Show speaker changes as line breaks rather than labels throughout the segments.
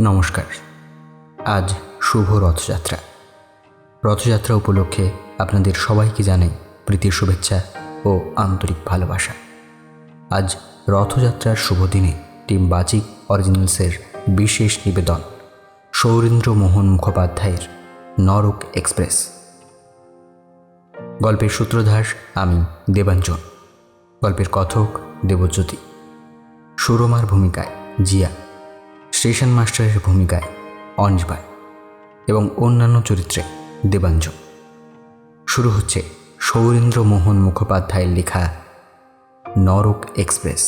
নমস্কার। আজ শুভ রথযাত্রা। রথযাত্রা উপলক্ষে আপনাদের সবাইকে জানাই প্রীতির শুভেচ্ছা ও আন্তরিক ভালোবাসা। আজ রথযাত্রার শুভ দিনে টিম বাচিক অরিজিনালসের বিশেষ নিবেদন সৌরেন্দ্র মোহন মুখোপাধ্যায়ের নরক এক্সপ্রেস। গল্পের সূত্রধার আমি দেবাঞ্জন। গল্পের কথক দেবজ্যোতি। সুরমার ভূমিকায় জিয়া। স্টেশন মাস্টারের ভূমিকায় অনির্বাণ এবং অন্যান্য চরিত্রে দেবাঞ্জন। শুরু হচ্ছে সৌরেন্দ্র মোহন মুখোপাধ্যায়ের লেখা নরক এক্সপ্রেস।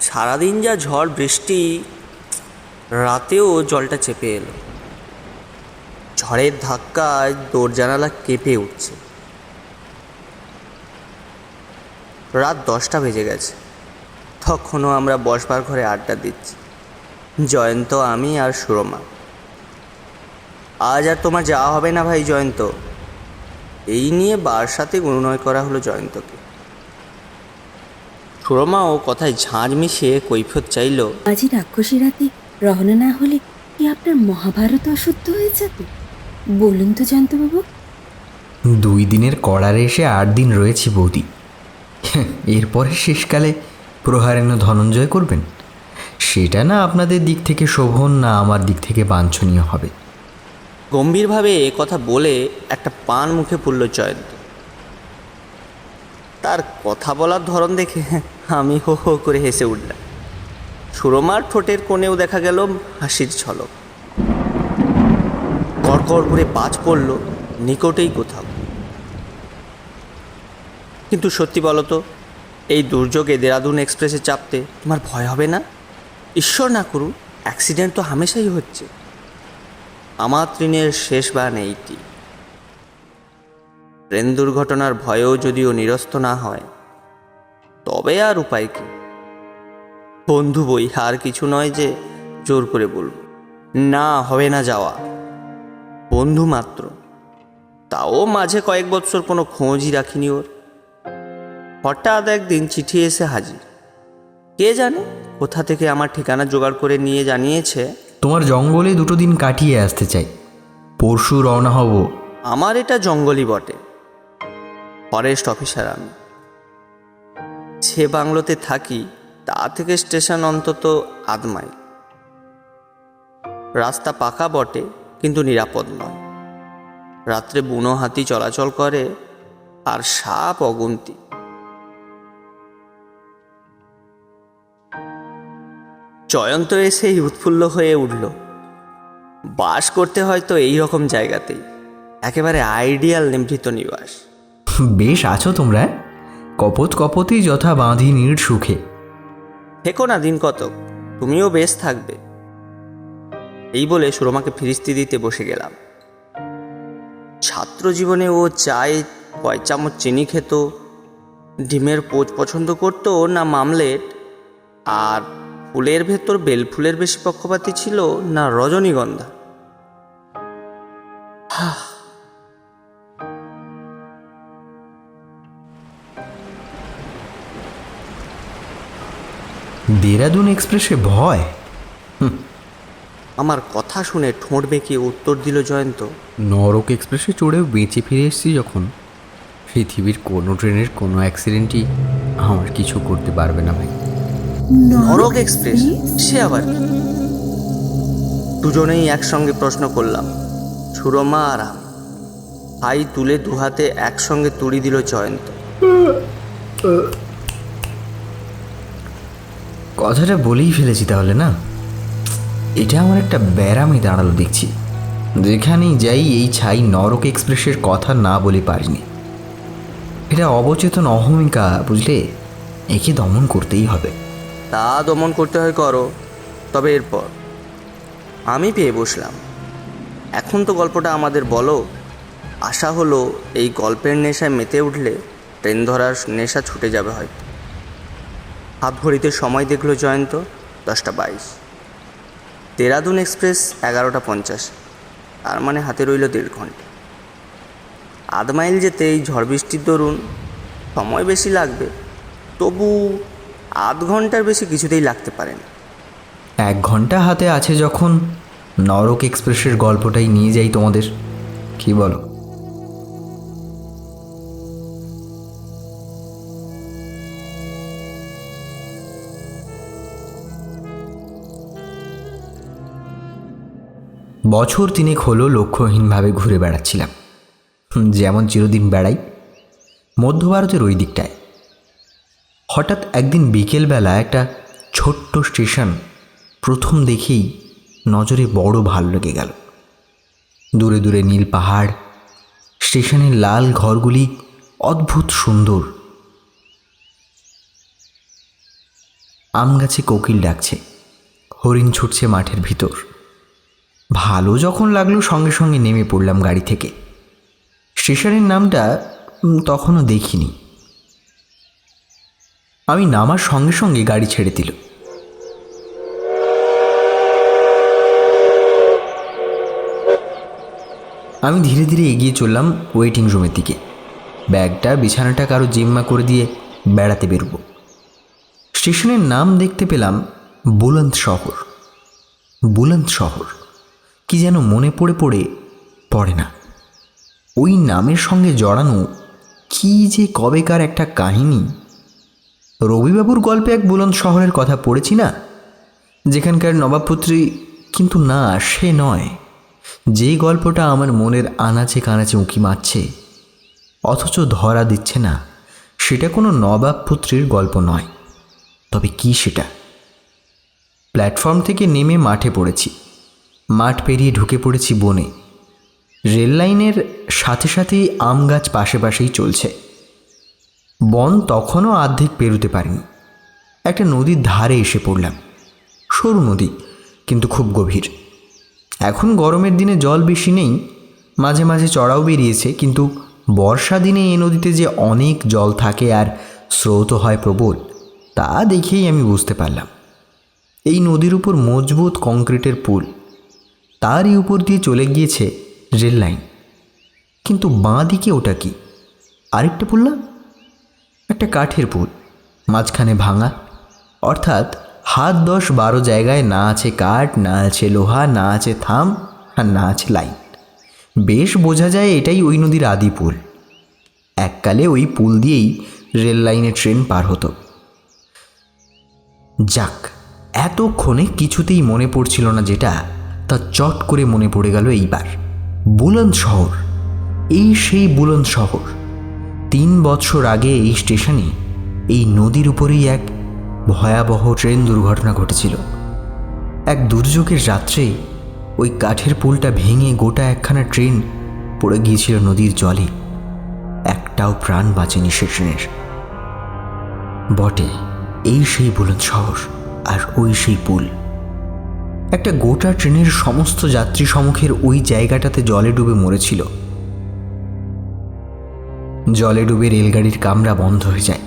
সারাদিন যা ঝড়, বৃষ্টি রাতেও জলটা চেপে এলো। ঝড়ের ধাক্কায় দোর জানালা কেঁপে উঠছে। রাত দশটা বেজে গেছে। তখনও আমরা বসবার ঘরে আড্ডা দিচ্ছি। জয়ন্ত, আমি আর সুরমা। আজ আর তোমার যাওয়া হবে না ভাই জয়ন্ত। এই নিয়ে বার সাথে অনুনয় করা হলো জয়ন্তকে। সুরমা ও কথায় ঝাঁঝ মিশিয়ে কৈফত চাইল
আজই রাক্ষসী রাতে রওনা না হলে কি আপনার মহাভারত অশুদ্ধ হয়ে যাবে? বলুন তো জয়ন্তবাবু
দুই দিনের কড়ারে এসে আট দিন রয়েছি বৌদি। এরপরে শেষকালে প্রহারেণ্য ধনঞ্জয় করবেন। সেটা না আপনাদের দিক থেকে শোভন না আমার দিক থেকে বাঞ্ছনীয় হবে।
গম্ভীরভাবে এ কথা বলে একটা পান মুখে পুরল জয়ন্ত। তার কথা বলার ধরন দেখে আমি হো হো করে হেসে উঠলাম। সুরমার ঠোঁটের কোণেও দেখা গেল হাসির ঝলক। কড়কড় করে পাঁচ পড়ল নিকটেই কোথাও। কিন্তু সত্যি বলো তো, এই দুর্যোগে দেরাদুন এক্সপ্রেসে চাপতে তোমার ভয় হবে না? ঈশ্বর না করুন অ্যাক্সিডেন্ট তো হামেশাই হচ্ছে। আমার তৃণের শেষ বান এইটি। ট্রেন দুর্ঘটনার ভয়েও যদিও নিরস্ত না হয়, তবে আর উপায় কি? বন্ধু বই আর কিছু নয় যে জোর করে বলব। না হবে না যাওয়া। বন্ধু মাত্র। তাও মাঝে কয়েক বছর কোনো খোঁজই রাখিনি ওর। হঠাৎ একদিন চিঠি এসে হাজির। কে জানে কোথা থেকে আমার ঠিকানা জোগাড় করে নিয়ে জানিয়েছে।
তোমার জঙ্গলে দুটো দিন কাটিয়ে আসতে চাই। পরশু রওনা হব।
আমার এটা জঙ্গলই বটে। ফরেস্ট অফিসার আমি। সে বাংলোতে থাকি তা থেকে স্টেশন অন্তত আধ মাইল। রাস্তা পাকা বটে, কিন্তু নিরাপদ নয়। রাত্রে বুনো হাতি চলাচল করে, আর সাপ অগুন্তি। জয়ন্ত এসেই উৎফুল্ল হয়ে উঠল। বাস করতে হয়তো এই রকম জায়গাতেই। একেবারে আইডিয়াল নিভৃত নিবাস।
বেশ আছো তোমরা। কপত কপতেই যথা বাঁধি নির সুখে
থেকো না দিন কতক, তুমিও বেশ থাকবে। এই বলে সুরমাকে ফিরিস্তি দিতে বসে গেলাম। ছাত্র জীবনে ও চায়ে কয় চামচ চিনি খেত, ডিমের পোচ পছন্দ করতো না মামলেট, আর ফুলের ভেতর বেল ফুলের বেশি পক্ষপাতী ছিল না রজনীগন্ধা।
দেরাদুন এক্সপ্রেসে ভয়?
আমার কথা শুনে ঠোঁট বেঁকিয়ে উত্তর দিল জয়ন্ত।
নরক এক্সপ্রেসে চড়েও বেঁচে ফিরে এসেছি যখন। পৃথিবীর কোনো ট্রেনের কোনো অ্যাক্সিডেন্টই আমার কিছু করতে পারবে না ভাই।
নরক এক্সপ্রেস? সে আবার দুজনেই একসঙ্গে প্রশ্ন করলাম। সুরমা আর আমি। হাই তুলে দুহাতে একসঙ্গে তুড়ি দিল জয়ন্ত।
কথাটা বলেই ফেলেছি তাহলে, না? এটা আমার একটা ব্যারামই দাঁড়াল দেখছি। যেখানেই যাই, এই ছাই নরক এক্সপ্রেসের কথা না বলে পারিনি। এটা অবচেতন অহমিকা বুঝলে, একে দমন করতেই হবে।
তা দমন করতে হয় করো, তবে এরপর। আমি পেয়ে বসলাম। এখন তো গল্পটা আমাদের বলো, আশা হলো এই গল্পের নেশায় মেতে উঠলে ট্রেন ধরার নেশা ছুটে যাবে হয়তো। হাত ঘড়িতে সময় দেখল জয়ন্ত, দশটা বাইশ। দেরাদুন এক্সপ্রেস এগারোটা পঞ্চাশ, তার মানে হাতে রইল দেড় ঘণ্টা। আধ মাইল যেতে এই ঝড় বৃষ্টির দরুন, সময় বেশি লাগবে, তবু আধ ঘণ্টার বেশি কিছুতেই লাগতে পারে না।
এক ঘণ্টা হাতে আছে যখন নরক এক্সপ্রেসের গল্পটাই নিয়ে যাই তোমাদের, কি বলো? বছর তিনেক হলো লক্ষ্যহীনভাবে ঘুরে বেড়াচ্ছিলাম। যেমন চিরদিন বেড়াই, মধ্য ভারতের ওই দিকটায়। হঠাৎ একদিন বিকেলবেলা একটা ছোট্ট স্টেশন প্রথম দেখেই নজরে বড় ভালো লেগে গেল। দূরে দূরে নীল পাহাড়, স্টেশনের লাল ঘরগুলি অদ্ভুত সুন্দর। আম গাছে কোকিল ডাকছে, হরিণ ছুটছে মাঠের ভিতর। ভালো যখন লাগল সঙ্গে সঙ্গে নেমে পড়লাম গাড়ি থেকে। স্টেশনের নামটা তখনও দেখিনি। আমি নামার সঙ্গে সঙ্গে গাড়ি ছেড়ে দিল। আমি ধীরে ধীরে এগিয়ে চললাম ওয়েটিং রুমের দিকে। ব্যাগটা, বিছানাটা কারও জিম্মা করে দিয়ে বেড়াতে বেরোব। স্টেশনের নাম দেখতে পেলাম বুলন্দ শহর। বুলন্দ শহর। কি যেন মনে পড়ে পড়ে পড়ে না। ওই নামের সঙ্গে জড়ানো কি যে কবেকার একটা কাহিনী। রবিবাবুর গল্পে এক বুলন্দ শহরের কথা পড়েছি না? যেখানকার নবাবপুত্রী কিন্তু না, সে নয়। যে গল্পটা আমার মনের আনাচে কানাচে উঁকি মারছে, অথচ ধরা দিচ্ছে না, সেটা কোনো নবাব পুত্রীর গল্প নয়। তবে কি সেটা? প্ল্যাটফর্ম থেকে নেমে মাঠে পড়েছি। মাঠ পেরিয়ে ঢুকে পড়েছি বনে। রেল লাইনের সাথে সাথেই আম গাছ পাশে পাশেই চলছে। বন তখনও আর্ধেক পেরোতে পারিনি। একটা নদীর ধারে এসে পড়লাম। সরু নদী, কিন্তু খুব গভীর। এখন গরমের দিনে জল বেশি নেই, মাঝে মাঝে চড়াও বেরিয়েছে, কিন্তু বর্ষা দিনে এই নদীতে যে অনেক জল থাকে আর স্রোত হয় প্রবল, তা দেখেই আমি বুঝতে পারলাম। এই নদীর উপর মজবুত কংক্রিটের পুল তারই উপর দিয়ে চলে গিয়েছে রেল লাইন। কিন্তু বাঁ দিকে ওটা কি? আরেকটা পুল না? একটা কাঠের পুল, মাঝখানে ভাঙা। অর্থাৎ হাত দশ বারো জায়গায় না আছে কাঠ, না আছে লোহা, না আছে থাম আর না আছে লাইন। বেশ বোঝা যায় এটাই ওই নদীর আদি পুল। এককালে ওই পুল দিয়েই রেল লাইনে ট্রেন পার হতো। যাক, এতক্ষণে কিছুতেই মনে পড়ছিল না যেটা তা চট করে মনে পড়ে গেল এইবার। বুলন্দ শহর, এই সেই বুলন্দ শহর। তিন বছর আগে এই স্টেশনে, এই নদীর উপরেই এক ভয়াবহ ট্রেন দুর্ঘটনা ঘটেছিল। এক দুর্যোগের রাত্রে ওই কাঠের পুলটা ভেঙে গোটা একখানা ট্রেন পড়ে গিয়েছিল নদীর জলে। একটাও প্রাণ বাঁচেনি সে ট্রেনের। বটে, এই সেই বুলন্দ শহর আর ওই সেই পুল। একটা গোটা ট্রেনের সমস্ত যাত্রী সম্মুখের ওই জায়গাটাতে জলে ডুবে মরেছিল। জলে ডুবে রেলগাড়ির কামরা বন্ধ হয়ে যায়।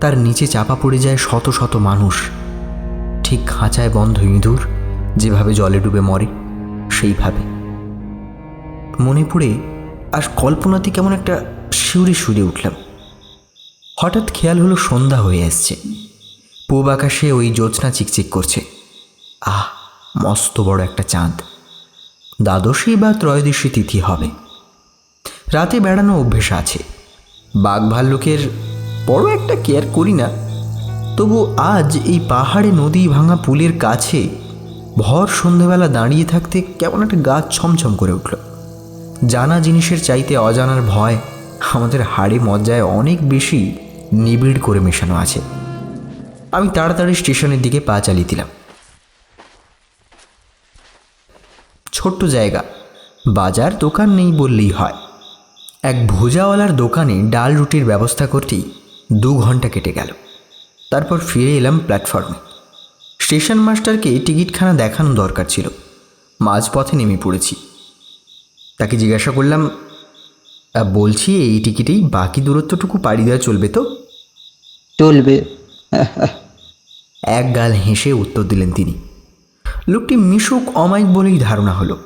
তার নিচে চাপা পড়ে যায় শত শত মানুষ। ঠিক খাঁচায় বন্ধ ইঁদুর যেভাবে জলে ডুবে মরে, সেইভাবে। মনে পড়ে আর কল্পনাতে কেমন একটা শিউরে সুরে উঠলাম। হঠাৎ খেয়াল হলো সন্ধ্যা হয়ে আসছে। পূব আকাশে ওই জ্যোৎস্না চিকচিক করছে। আহ! মস্ত বড় একটা চাঁদ। দ্বাদশী বা ত্রয়োদশী তিথি হবে। রাতে বেড়ানো অভ্যেস আছে। বাঘ ভাল্লুকের বড় একটা কেয়ার করি না। তবু আজ এই পাহাড়ে নদী ভাঙা পুলের কাছে ভর সন্ধেবেলা দাঁড়িয়ে থাকতে কেমন একটা গাছ ছমছম করে উঠল। জানা জিনিসের চাইতে অজানার ভয় আমাদের হাড়ে মজ্জায় অনেক বেশি নিবিড় করে মেশানো আছে। আমি তাড়াতাড়ি স্টেশনের দিকে পা চালিয়ে দিলাম। ছোট্ট জায়গা। বাজার দোকান নেই বললেই হয়। এক ভুজাওয়ালার দোকানে ডাল রুটির ব্যবস্থা করতেই দু ঘণ্টা কেটে গেল। তারপর ফিরে এলাম প্ল্যাটফর্মে। স্টেশন মাস্টারকে টিকিটখানা দেখানো দরকার ছিল। মাঝপথে নেমে পড়েছি। তাকে জিজ্ঞাসা করলাম বলছি এই টিকিটেই বাকি দূরত্বটুকু পাড়ি দেওয়া চলবে তো?
চলবে।
এক গাল হেসে উত্তর দিলেন তিনি। লোকটি মিশুক অমায়িক বলেই ধারণা হলো।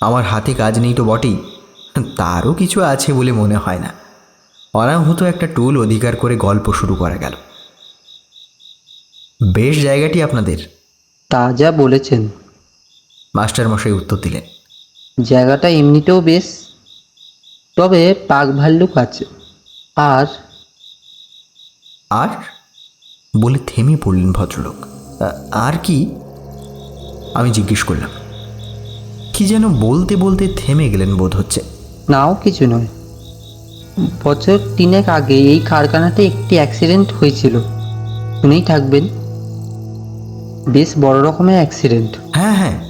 আমার হাতে কাজ নেই তো বটেই। তারও কিছু আছে বলে মনে হয় না। অনাহত একটা টুল অধিকার করে গল্প শুরু করা গেল। বেশ জায়গাটি আপনাদের।
তা যা বলেছেন।
মাস্টার মশাই উত্তর দিলেন।
জায়গাটা এমনিতেও বেশ। তবে পাক ভাল্লুক আছে। আর?
আর? বলে থেমে পড়লেন ভদ্রলোক। "আ- আর কি? আমি জিজ্ঞেস করলাম। কি যেন বলতে বলতে থেমে গেলেন বোধ হচ্ছে।
নাও কিছু নয়। বছর তিনেক আগে এই কারখানাতে একটি অ্যাক্সিডেন্ট হয়েছিল। শুনেই থাকবেন। বেশ বড় রকমের অ্যাক্সিডেন্ট
হ্যাঁ হ্যাঁ।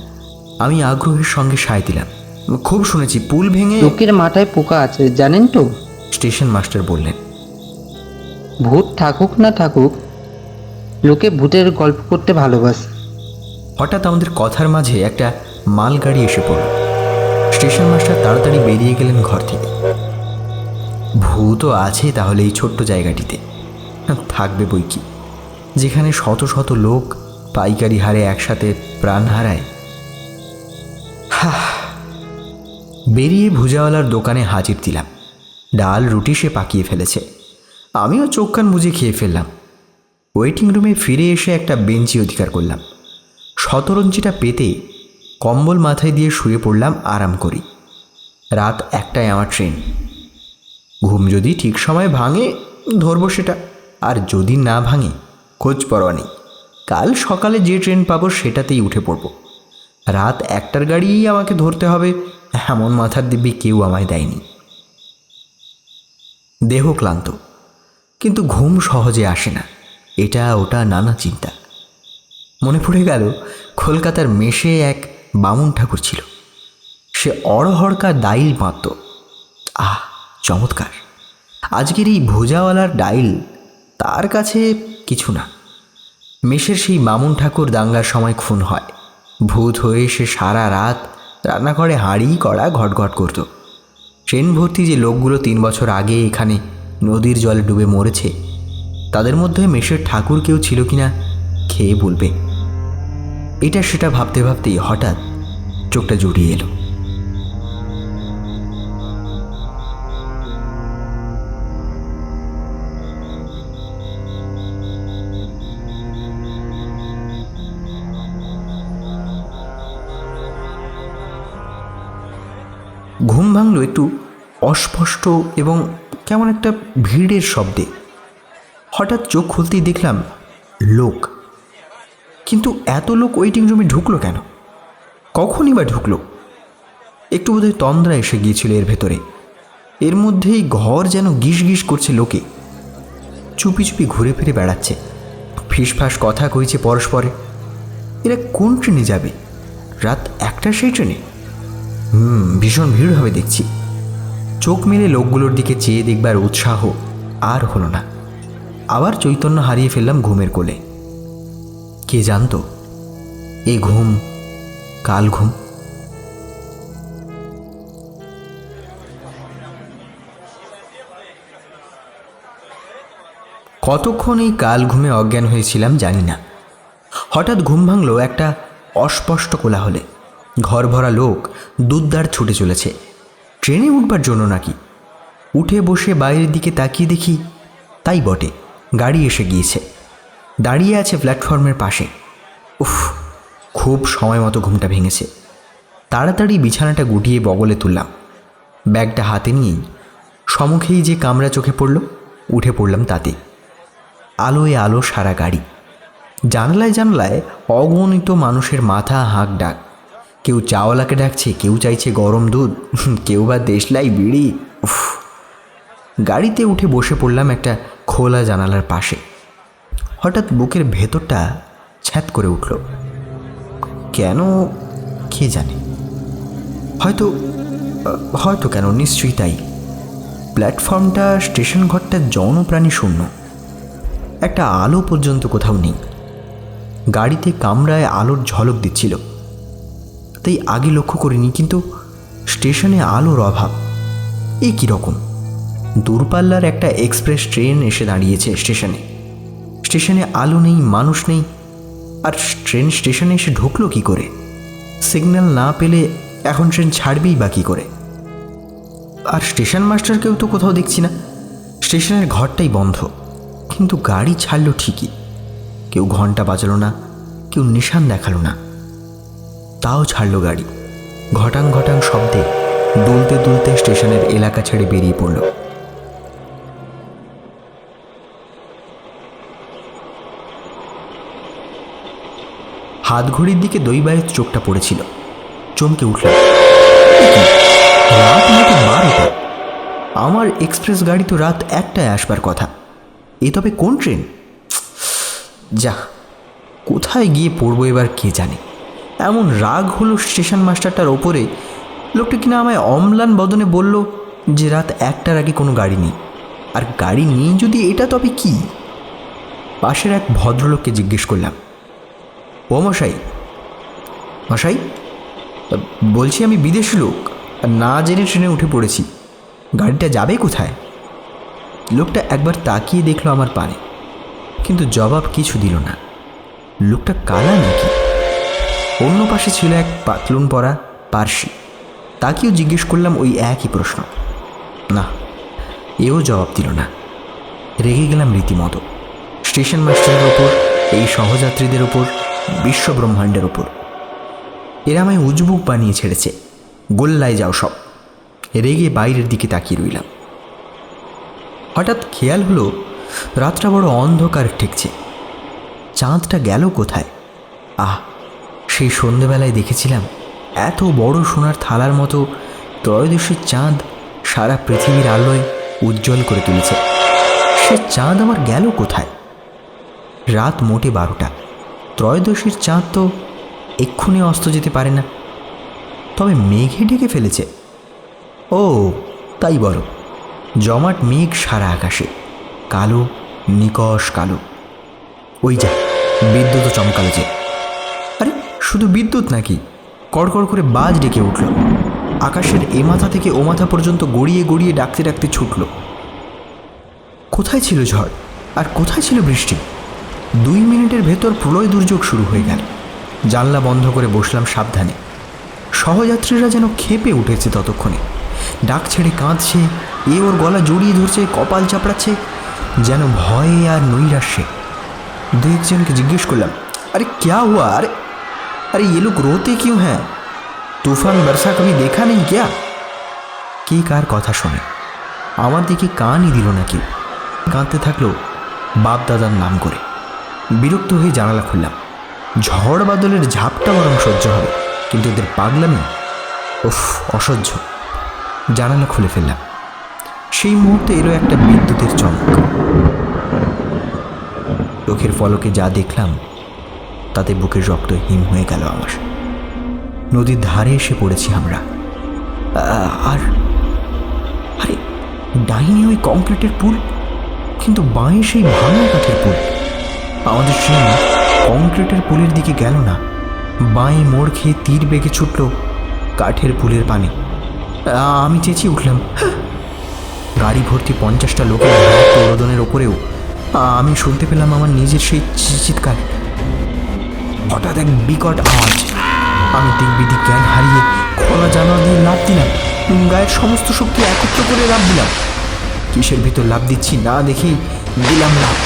আমি আগ্রহের সঙ্গে সায় দিলাম। খুব শুনেছি পুল ভেঙে
লোকের মাথায় পোকা আছে জানেন তো?
স্টেশন মাস্টার বললেন।
ভূত থাকুক না থাকুক লোকে ভূতের গল্প করতে ভালোবাসে।
হঠাৎ আমাদের কথার মাঝে একটা মালগাড়ি এসে পড়ল। স্টেশন মাস্টার তাড়াতাড়ি বেরিয়ে গেলেন ঘর থেকে। ভূতও আছে তাহলে এই ছোট্ট জায়গাটিতে। থাকবে বই কি? যেখানে শত শত লোক পাইকারি হারে একসাথে প্রাণ হারায়। বেরিয়ে ভুজাওয়ালার দোকানে হাজির দিলাম। ডাল রুটি সে পাকিয়ে ফেলেছে। আমিও চোখ কান বুঝে খেয়ে ফেললাম। ওয়েটিং রুমে ফিরে এসে একটা বেঞ্চি অধিকার করলাম। শতরঞ্জিটা পেতে কম্বল মাথায় দিয়ে শুয়ে পড়লাম আরাম করি। রাত একটায় আমার ট্রেন। ঘুম যদি ঠিক সময় ভাঙে, ধরবো সেটা। আর যদি না ভাঙে, খোঁজ পরোয়া নেই। কাল সকালে যে ট্রেন পাবো সেটাতেই উঠে পড়ব। রাত একটার গাড়িই আমাকে ধরতে হবে, এমন মাথার দিব্যি কেউ আমায় দেয়নি। দেহ ক্লান্ত, কিন্তু ঘুম সহজে আসে না। এটা ওটা নানা চিন্তা। মনে পড়ে গেল কলকাতার মেশে এক বামুন ঠাকুর ছিল। সে অড়হড়কা ডাইল মাত্র আহ, চমৎকার। আজকের এই ভোজাওয়ালার ডাইল তার কাছে কিছু না। মেশের সেই বামুন ঠাকুর দাঙ্গার সময় খুন হয়। ভূত হয়ে সে সারা রাত রান্নাঘরে হাঁড়ি করা ঘটঘট করত। ট্রেন ভর্তি যে লোকগুলো তিন বছর আগে এখানে নদীর জলে ডুবে মরেছে, তাদের মধ্যে মেশের ঠাকুর কেউ ছিল কিনা খেয়ে বলবে। এটা সেটা ভাবতে ভাবতেই হঠাৎ চোখটা জুড়িয়ে এলো। ঘুম ভাঙলো একটু অস্পষ্ট এবং কেমন একটা ভিড়ের শব্দে। হঠাৎ চোখ খুলতেই দেখলাম লোক। কিন্তু এত লোক ওয়েটিং রুমে ঢুকলো কেন? কখনই বা ঢুকলো? একটু বোধহয় তন্দ্রা এসে গিয়েছিল এর ভেতরে। এর মধ্যেই ঘর যেন গিস গিস করছে লোকে। চুপি চুপি ঘুরে ফিরে বেড়াচ্ছে। ফিসফাস কথা কইছে পরস্পরে। এরা কোন ট্রেনে যাবে? রাত একটা সেই ট্রেনে? হুম, ভীষণ ভিড় হবে দেখছি। চোখ মেলে লোকগুলোর দিকে চেয়ে দেখবার উৎসাহ আর হলো না। আবার চৈতন্য হারিয়ে ফেললাম ঘুমের কোলে। কে জানতো? এ ঘুম, কাল ঘুম? কতক্ষণ এই কাল ঘুমে অজ্ঞান হয়েছিলাম জানি না। হঠাৎ ঘুম ভাঙল একটা অস্পষ্ট কোলাহলে। ঘর ভরা লোক দুধদার ছুটে চলেছে। ট্রেনে উঠবার জন্য নাকি? উঠে বসে বাইরের দিকে তাকিয়ে দেখি তাই বটে, গাড়ি এসে গিয়েছে। দাঁড়িয়ে আছে প্ল্যাটফর্মের পাশে। উফ, খুব সময় মতো ঘুমটা ভেঙেছে। তাড়াতাড়ি বিছানাটা গুটিয়ে বগলে তুললাম। ব্যাগটা হাতে নিয়েই সমুখেই যে কামরা চোখে পড়ল, উঠে পড়লাম তাতে। আলোয় আলো সারা গাড়ি। জানলায় জানলায় অগণিত মানুষের মাথা, হাঁক, ডাক। কেউ চাওয়ালাকে ডাকছে, কেউ চাইছে গরম দুধ, কেউ বা দেশলাই বিড়ি। উফ। গাড়িতে উঠে বসে পড়লাম একটা খোলা জানালার পাশে। হঠাৎ বুকের ভেতরটা ছ্যাত করে উঠল। কেন, কে জানে? হয়তো হয়তো কেন, নিশ্চয়ই তাই। প্ল্যাটফর্মটা, স্টেশন ঘরটা জনপ্রাণী শূন্য। একটা আলো পর্যন্ত কোথাও নেই। গাড়িতে কামরায় আলোর ঝলক দিচ্ছিল। তাই আগে লক্ষ্য করিনি, কিন্তু স্টেশনে আলোর অভাব। এ কীরকম দূরপাল্লার একটা এক্সপ্রেস ট্রেন এসে দাঁড়িয়েছে স্টেশনে। স্টেশনে আলো নেই, মানুষ নেই, আর ট্রেন স্টেশনে এসে ঢুকলো কি করে? সিগন্যাল না পেলে এখন ট্রেন ছাড়বেই বা কী করে? আর স্টেশন মাস্টারকেও তো কোথাও দেখছি না। স্টেশনের ঘরটাই বন্ধ, কিন্তু গাড়ি ছাড়লো ঠিকই। কেউ ঘণ্টা বাজালো না, কেউ নিশান দেখাল না। তাও ছাড়লো গাড়ি। ঘটাং ঘটাং শব্দে দুলতে দুলতে স্টেশনের এলাকা ছেড়ে বেরিয়ে পড়ল। হাত ঘড়ির দিকে দৈবায়ের চোখটা পড়েছিল। চমকে উঠল। রাত মোটে বারোটা? আমার এক্সপ্রেস গাড়ি তো রাত একটায় আসবার কথা। এ তবে কোন ট্রেন? যা, কোথায় গিয়ে পড়ব এবার কে জানে? এমন রাগ হলো স্টেশন মাস্টারটার ওপরে। লোকটা কিনা আমায় অম্লান বদনে বলল যে রাত একটার আগে কোনো গাড়ি নেই। আর গাড়ি নেই যদি এটা তবে কি? পাশের এক ভদ্রলোককে জিজ্ঞেস করলাম। ও মশাই। মশাই, বলছি আমি বিদেশি লোক, না জেনে ট্রেনে উঠে পড়েছি। গাড়িটা যাবে কোথায়? লোকটা একবার তাকিয়ে দেখল আমার পানে, কিন্তু জবাব কিছু দিল না। লোকটা কালা নাকি? অন্য পাশে ছিল এক পাতলুন পরা পার্সি। তাকেও জিজ্ঞেস করলাম ওই একই প্রশ্ন। না, এও জবাব দিল না। রেগে গেলাম রীতিমতো। স্টেশন মাস্টারের ওপর, এই সহযাত্রীদের ওপর বিশ্ব ব্রহ্মাণ্ডের ওপর এরা আমায় উজবুক বানিয়ে ছেড়েছে। গোল্লায় যাও সব। রেগে বাইরের দিকে তাকিয়ে রইলাম। হঠাৎ খেয়াল হলো, রাতটা বড় অন্ধকার ঠেকছে। চাঁদটা গেল কোথায়? আহ, সেই সন্ধেবেলায় দেখেছিলাম এত বড় সোনার থালার মতো ত্রয়োদশীর চাঁদ সারা পৃথিবীর আলোয় উজ্জ্বল করে তুলেছে। সে চাঁদ আমার গেল কোথায়? রাত মোটে বারোটা। ত্রয়োদশীর চাঁদ তো এক্ষুনি অস্ত যেতে পারে না। তবে মেঘে ঢেকে ফেলেছে। ও, তাই বলো। জমাট মেঘ সারা আকাশে, কালো, নিকশ কালো। ওই যা, বিদ্যুৎও চমকালো যে। আরে, শুধু বিদ্যুৎ নাকি? কড়কড় করে বাজ ডেকে উঠল। আকাশের এ মাথা থেকে ও মাথা পর্যন্ত গড়িয়ে গড়িয়ে ডাকতে ডাকতে ছুটল। কোথায় ছিল ঝড়? আর কোথায় ছিল বৃষ্টি? দুই মিনিটের ভেতর প্রলয় দুর্যোগ শুরু হয়ে গেল জানলা বন্ধ করে বসলাম সাবধানে সহযাত্রীরা যেন খেপে উঠেছে ততক্ষণে ডাক ছেড়ে কাঁদছে এ ওর গলা জড়িয়ে ধরছে কপাল চাপড়াচ্ছে যেন ভয়ে আর নৈরাশ্যে দু একজনকে জিজ্ঞেস করলাম আরে ক্যা হুয়া আরে अरे ये लोग रोते क्यों हैं तूफान बरसा कभी देखा नहीं क्या কে কার কথা শোনে আমার দিকে কানই দিল না কেউ কাঁদতে থাকলো বাপ দাদার নাম করে বিরক্ত হয়ে জানালা খুললাম। ঝড় বাদলের ঝাপটা বরং সহ্য হবে, কিন্তু এদের পাগলামি, উফ, অসহ্য। জানালা খুলে ফেললাম। সেই মুহূর্তে এলো একটা বিদ্যুতের চমক। চোখের ফলকে যা দেখলাম, তাতে বুকের রক্ত হিম হয়ে গেল আমার। নদীর ধারে এসে পড়েছি আমরা। আর, আরে, ডাইনি ওই কংক্রিটের পুল, কিন্তু বাঁয়ে সেই ভাঙা কাঠের পুল। আমাদের ট্রেন কংক্রিটের পুলের দিকে গেল না। বাঁয়ে মোড় খেয়ে তীর বেগে ছুটল কাঠের পুলের পানে। আমি চেঁচিয়ে উঠলাম। গাড়ি ভর্তি পঞ্চাশটা লোকের ভয়ার্থ রোদনের ওপরেও আমি শুনতে পেলাম আমার নিজের সেই চিৎকার। হঠাৎ এক বিকট আওয়াজ। আমি দিক বিদিক জ্ঞান হারিয়ে খোলা জানা দিয়ে লাভ দিলাম। গায়ের সমস্ত শক্তি একত্র করে লাভ দিলাম। কিসের ভিতর লাভ দিচ্ছি না দেখেই দিলাম লাভ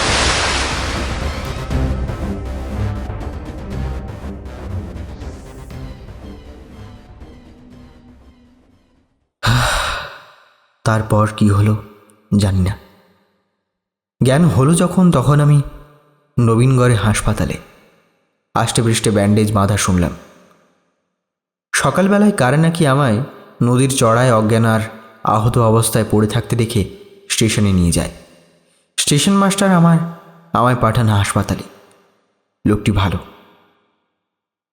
তারপর কি হলো জানি না। জ্ঞান হলো যখন, তখন আমি নবীনগড়ে হাসপাতালে আষ্টে পৃষ্ঠে ব্যান্ডেজ বাঁধা শুনলাম। সকালবেলায় কারে নাকি আমায় নদীর চড়ায় অজ্ঞান আর আহত অবস্থায় পড়ে থাকতে দেখে স্টেশনে নিয়ে যায়। স্টেশন মাস্টার আমার, আমায় পাঠান হাসপাতালে। লোকটি ভালো।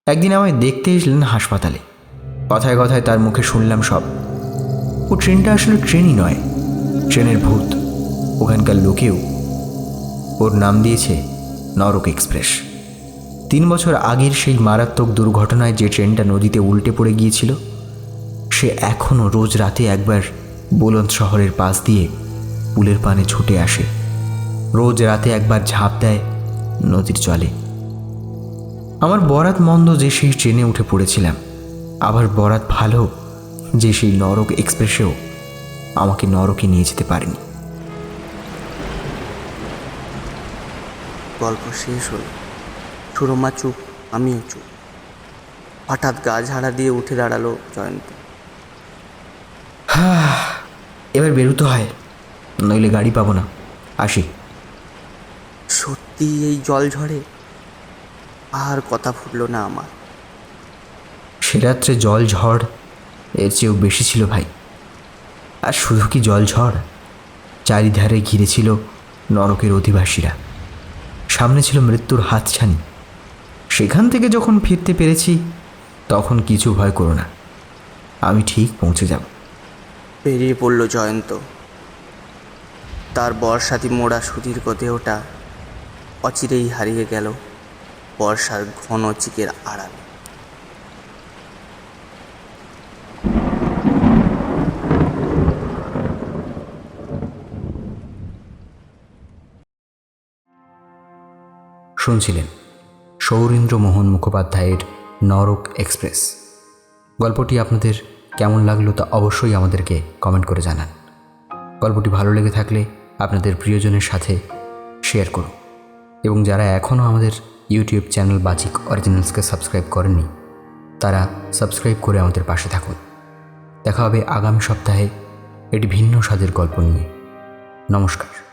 একদিন আমায় দেখতে এসলেন হাসপাতালে। কথায় কথায় তার মুখে শুনলাম সব। ও ট্রেনটা আসলে ট্রেনই নয়, ট্রেনের ভূত, ওখানকার লোকেও। ওর নাম দিয়েছে নরক এক্সপ্রেস। তিন বছর আগের সেই মারাত্মক দুর্ঘটনায় যে ট্রেনটা নদীতে উল্টে পড়ে গিয়েছিল, সে এখনও রোজ রাতে একবার বুলন্দ শহরের পাশ দিয়ে পুলের পানে ছুটে আসে। রোজ রাতে একবার ঝাঁপ দেয় নদীর জলে। আমার বরাত মন্দ যে সেই ট্রেনে উঠে পড়েছিলাম, আবার বরাত ভালো যে সেই নরক এক্সপ্রেসেও আমাকে নরকে নিয়ে যেতে পারেনি।
গল্প শেষ হলো। সুরমা চুপ আমিও চুপ। হঠাৎ গা ঝাড়া দিয়ে উঠে দাঁড়াল জয়ন্ত।
এবার বেরোতে হয় নইলে গাড়ি পাবো না। আসি।
সত্যি এই জল ঝড়ে আর কথা ফুটলো না আমার।
সে রাত্রে জল ঝড় এর চেয়েও বেশি ছিল ভাই। আর শুধু কি জল ঝড়? চারিধারে ঘিরে ছিল নরকের অধিবাসীরা। সামনে ছিল মৃত্যুর হাতছানি। সেখান থেকে যখন ফিরতে পেরেছি, তখন কিছু ভয় করো না। আমি ঠিক পৌঁছে যাব।
বেরিয়ে পড়ল জয়ন্ত। তার বর্ষাতি মোড়া সুদীর্ঘ দেহটা অচিরেই হারিয়ে গেল বর্ষার ঘন চিকের আড়ালে।
শুনছিলেন সৌরীন্দ্র মোহন মুখোপাধ্যায়ের নরক এক্সপ্রেস। গল্পটি আপনাদের কেমন লাগল তা অবশ্যই আমাদেরকে কমেন্ট করে জানান। গল্পটি ভালো লেগে থাকলে আপনাদের প্রিয়জনের সাথে শেয়ার করুন। এবং যারা এখনও আমাদের ইউটিউব চ্যানেল বাচিক অরিজিনালসকে সাবস্ক্রাইব করেননি, তারা সাবস্ক্রাইব করে আমাদের পাশে থাকুন। দেখা হবে আগামী সপ্তাহে এটি ভিন্ন স্বাদের গল্প নিয়ে। নমস্কার।